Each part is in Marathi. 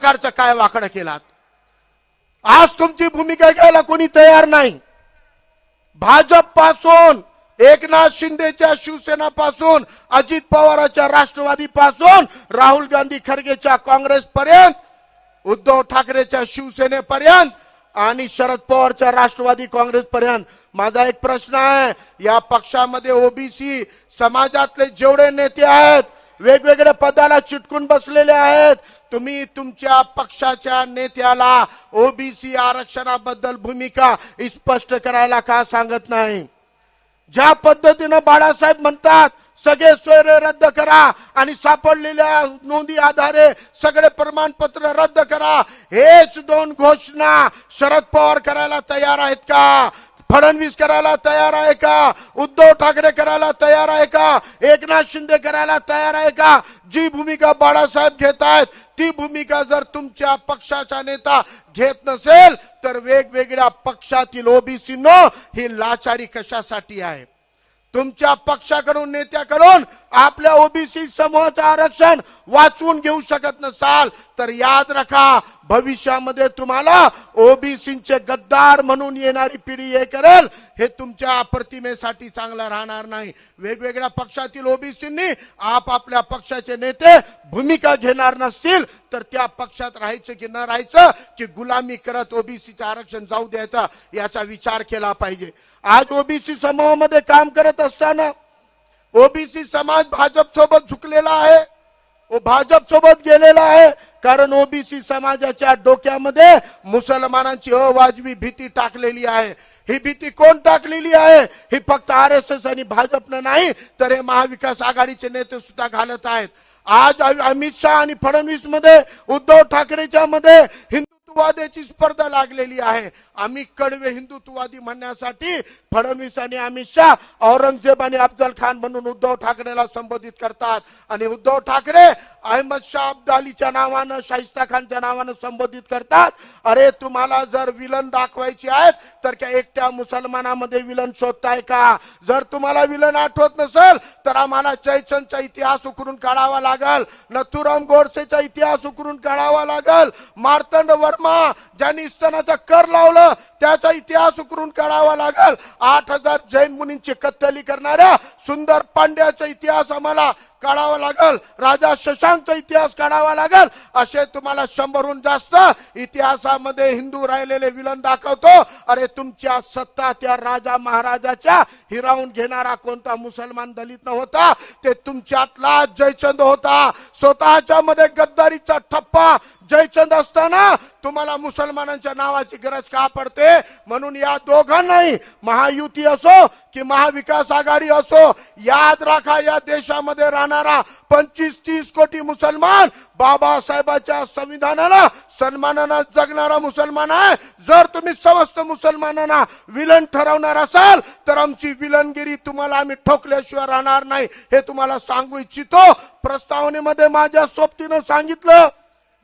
प्रकारचं काय वाकडं केलात? आज तुमची भूमिका घ्यायला कोणी तयार नाही. भाजपपासून एकनाथ शिंदेच्या शिवसेना पासून अजित पवाराच्या राष्ट्रवादी पासून राहुल गांधी खरगेच्या काँग्रेस पर्यंत उद्धव ठाकरेच्या शिवसेनेपर्यंत आणि शरद पवारच्या राष्ट्रवादी काँग्रेस पर्यंत माझा एक प्रश्न आहे या पक्षामध्ये ओबीसी समाजातले जेवढे नेते आहेत वेगवेगळ्या पदाला चिटकून बसलेले आहेत. तुम्ही तुमच्या पक्षाच्या नेत्याला ओबीसी आरक्षणाबद्दल भूमिका स्पष्ट करायला का सांगत नाही? ज्या पद्धतीनं बाळासाहेब म्हणतात सगळे सोयरे रद्द करा आणि सापडलेल्या नोंदी आधारे सगळे प्रमाणपत्र रद्द करा. हेच दोन घोषणा शरद पवार करायला तयार आहेत का? फडणवीस करायला तयार आहे का? उद्धव ठाकरे करायला तयार आहे का? एकनाथ शिंदे करायला तयार आहे का? जी भूमिका बाळासाहेब घेत आहेत ती भूमिका जर तुमच्या पक्षाचा नेता घेत नसेल तर वेगवेगळ्या पक्षातील ओबीसीनो ही लाचारी कशासाठी आहे? तुमच्या पक्षाकडून नेत्याकडून आपल्या ओबीसी समूहाचं आरक्षण वाचवून घेऊ शकत नसाल तर याद रखा भविष्यामध्ये तुम्हाला ओबीसीचे गद्दार म्हणून येणारी पिढी हे करेल. हे तुमच्या प्रतिमेसाठी चांगलं राहणार नाही. वेगवेगळ्या पक्षातील ओबीसींनी आपापल्या पक्षाचे नेते भूमिका घेणार नसतील तर त्या पक्षात राहायचं की न राहायचं की गुलामी करत ओबीसीचं आरक्षण जाऊ द्यायचा याचा विचार केला पाहिजे. आज ओबीसी समूहामध्ये काम करत असताना ओबीसी समाज भाजप सोबत झुकलेला आहे. ओ भाजप सोबत गेलेला आहे. कारण ओबीसी समाजाच्या डोक्यामध्ये मुसलमानांची अवाजवी भीती टाकलेली आहे. ही भीती कोण टाकलेली आहे? ही फक्त आर एस एस आणि भाजपनं नाही तर हे महाविकास आघाडीचे नेते सुद्धा घालत आहेत. आज अमित शहा आणि फडणवीसमध्ये उद्धव ठाकरेच्या मध्ये हिंदुत्ववादाची स्पर्धा लागलेली आहे. आम्ही कडवे हिंदुत्ववादी म्हणण्यासाठी फडणवीस आणि अमित शहा औरंगजेब आणि अफजल खान म्हणून उद्धव ठाकरेला संबोधित करतात. आणि उद्धव ठाकरे अहमद शाह अब्दालीच्या नावानं शाहिस्ता खानच्या नावानं संबोधित करतात. अरे तुम्हाला जर विलन दाखवायची आहेत तर त्या एकट्या मुसलमानामध्ये विलन शोधताय का? जर तुम्हाला विलन आठवत नसेल तर आम्हाला चैचनचा इतिहास उकरून काढावा लागल. नथुराम गोडसेचा इतिहास उकरून काढावा लागल. मार्तंड वर्मा ज्यांनी इस्तनाचा कर लावलं त्याचा इतिहास उकरून काढावा लागल. आठ हजार जैन मुनींची कत्तली करणाऱ्या सुंदर पांड्याचा इतिहास आम्हाला काढावा लागल. राजा शशांक इतिहास काढावा लागल. असे तुम्हाला शंभरहून जास्त इतिहासामध्ये हिंदू राहिलेले विलन दाखवतो. अरे तुमच्या सत्ता त्या राजा महाराजाच्या हिरावून घेणारा कोणता मुसलमान दलित नव्हता? ते तुमच्यातला जयचंद होता. स्वतःच्या मध्ये गद्दारीचा ठप्पा. जयचंद असताना तुम्हाला मुसलमानांच्या नावाची गरज का पडते? म्हणून या दोघांनाही महायुती असो की महाविकास आघाडी असो याद राखा या देशामध्ये राहणार पंचवीस तीस कोटी मुसलमान बाबासाहेबाच्या संविधानाला सन्मानानं जगणारा मुसलमान आहे. जर तुम्ही समस्त मुसलमानांना विलन ठरवणार असाल तर आमची विलनगिरी तुम्हाला आम्ही ठोकल्याशिवाय राहणार नाही हे तुम्हाला सांगू इच्छितो. प्रस्तावनेमध्ये माझ्या सोबतीनं सांगितलं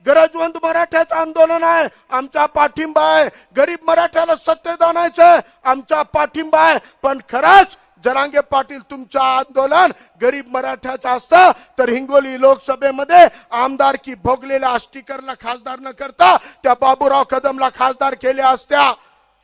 गरजवंत मराठ्याचं आंदोलन आहे आमचा पाठिंबा आहे. गरीब मराठ्याला सत्तेत आणायचं आमचा पाठिंबा आहे. पण खरंच जरांगे पाटील तुमचं आंदोलन गरीब मराठ्याचं असतं तर हिंगोली लोकसभेमध्ये आमदारकी भोगलेल्या आष्टीकरला खासदार न करता त्या बाबूराव कदमला खासदार केल्या असत्या.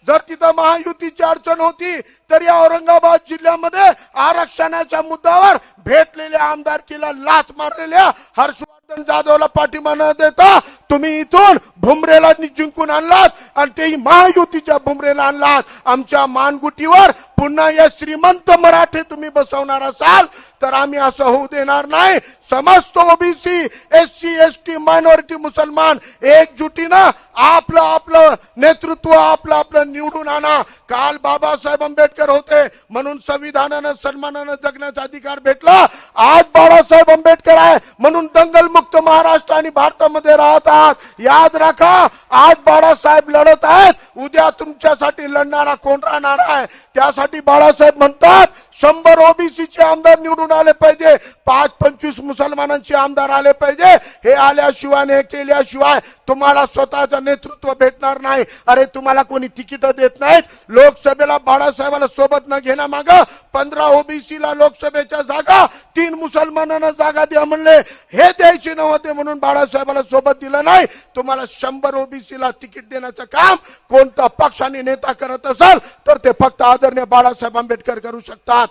जर तिथं महायुतीची अडचण होती तर या औरंगाबाद जिल्ह्यामध्ये आरक्षणाच्या मुद्द्यावर भेटलेल्या आमदारकीला लाथ मारलेल्या हर्षवर्धन जाधवला पाठिंबा न देता तुम्ही इथून भुमरेला जिंकून आणलात आणि तेही महायुतीच्या भुमरेला आणलात. आमच्या मानगुटीवर पुन्हा या श्रीमंत मराठे तुम्ही बसवणार असाल तर आम्ही असं होऊ देणार नाही. समस्त OBC S C S T minority मुसलमान एकजुटीनं आपलं आपलं नेतृत्व आपलं आपलं निवडून आणा. काल बाबासाहेब आंबेडकर होते म्हणून संविधानानं सन्मानानं जगण्याचा अधिकार भेटला. आज बाळासाहेब आंबेडकर आहे म्हणून दंगलमुक्त महाराष्ट्र आणि भारतामध्ये राहत आहात. याद राखा आज बाळासाहेब लढत आहेत. उद्या तुमच्यासाठी लढणारा कोण राहणार आहे. त्यासाठी बाळासाहेब म्हणतात शंभर ओबीसीचे आमदार निवडून आले पाहिजे. पाच पंचवीस मुसलमानांचे आमदार आले पाहिजे. हे आल्याशिवाय हे केल्याशिवाय तुम्हाला स्वतःचं नेतृत्व भेटणार नाही. अरे तुम्हाला कोणी तिकीट देत नाहीत. लोकसभेला बाळासाहेबाला सोबत न घेण्या माग पंधरा ओबीसीला लोकसभेच्या जागा तीन मुसलमानांना जागा द्या म्हणले. हे द्यायचे नव्हते म्हणून बाळासाहेबाला सोबत दिलं नाही. तुम्हाला शंभर ओबीसीला तिकीट देण्याचं काम कोणता पक्षाने नेता करत असाल तर ते फक्त आदरणीय बाळासाहेब आंबेडकर करू शकतात.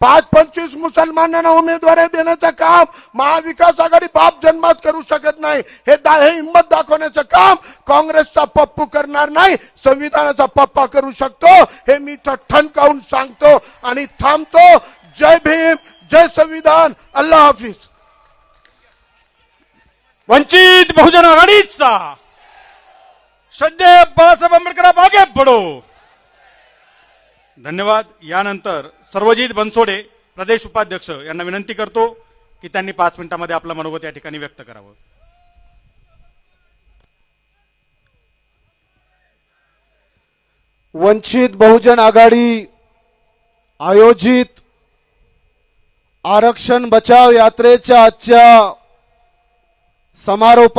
पाच पंचवीस मुसलमानांना उमेदवारी देण्याचं काम महाविकास आघाडी बाप जन्मात करू शकत नाही. हे दा- हे हिंमत दाखवण्याचं काम काँग्रेसचा पप्पू करणार नाही संविधानाचा पप्पा करू शकतो. हे मी ठणकावून सांगतो आणि थांबतो. जय भीम जय संविधान. अल्लाह हाफिज. वंचित बहुजन आघाडीचा. श्रद्धेय बाळासाहेब आंबेडकर आप आगे बढो धन्यवाद. यानंतर सर्वजित बनसोडे प्रदेश उपाध्यक्ष यांना विनंती करतो की त्यांनी पाच मिनिटांमध्ये आपलं मनोगत या ठिकाणी व्यक्त करावं. वंचित बहुजन आघाडी आयोजित आरक्षण बचाव यात्रेच्या आजच्या समारोप